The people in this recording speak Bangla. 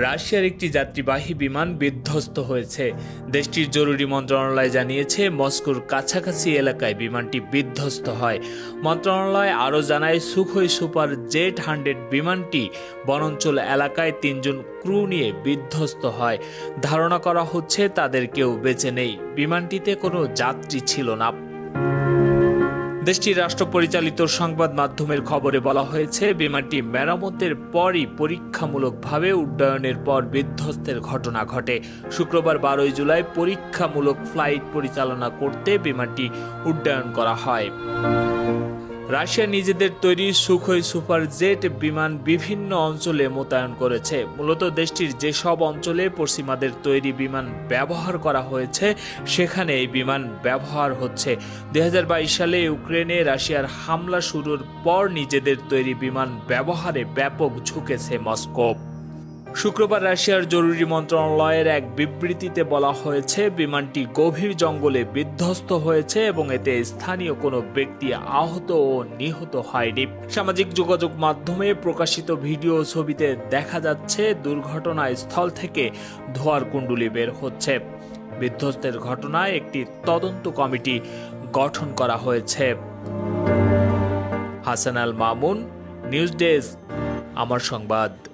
রাশিয়ার একটি যাত্রীবাহী বিমান বিধ্বস্ত হয়েছে। দেশটির জরুরি মন্ত্রণালয় জানিয়েছে, মস্কোর কাছাকাছি এলাকায় বিমানটি বিধ্বস্ত হয়। মন্ত্রণালয় আরও জানায়, সুখোই সুপার জেট হান্ড্রেড বিমানটি বনাঞ্চল এলাকায় তিনজন ক্রু নিয়ে বিধ্বস্ত হয়। ধারণা করা হচ্ছে, তাদের কেউ বেঁচে নেই। বিমানটিতে কোনো যাত্রী ছিল না। দেশটির রাষ্ট্র পরিচালিত সংবাদ মাধ্যমের খবরে বলা হয়েছে, বিমানটি মেরামতের পরই পরীক্ষামূলকভাবে উড্ডয়নের পর বিধ্বস্তের ঘটনা ঘটে। শুক্রবার বারোই জুলাই পরীক্ষামূলক ফ্লাইট পরিচালনা করতে বিমানটি উড্ডয়ন করা হয়। রাশিয়া নিজেদের তৈরি সুখই সুপার জেট বিমান বিভিন্ন অঞ্চলে মোতায়েন করেছে। মূলত দেশটির যেসব অঞ্চলে পশ্চিমাদের তৈরি বিমান ব্যবহার করা হয়েছে, সেখানে এই বিমান ব্যবহার হচ্ছে। দু হাজার বাইশ সালে ইউক্রেনে রাশিয়ার হামলা শুরুর পর নিজেদের তৈরি বিমান ব্যবহারে ব্যাপক ঝুঁকেছে মস্কো। শুক্রবার রাশিয়ার জরুরি মন্ত্রণালয়ের এক বিবৃতিতে বলা হয়েছে, বিমানটি গভীর জঙ্গলে বিধ্বস্ত হয়েছে এবং এতে স্থানীয় কোনো ব্যক্তি আহত ও নিহত হয়নি। সামাজিক যোগাযোগ মাধ্যমে প্রকাশিত ভিডিও ছবিতে দেখা যাচ্ছে দুর্ঘটনা স্থল থেকে ধোয়ার কুণ্ডুলি বের হচ্ছে। বিধ্বস্তের ঘটনায় একটি তদন্ত কমিটি গঠন করা হয়েছে। Hasan Al Mamun, news desk, Amar Sangbad.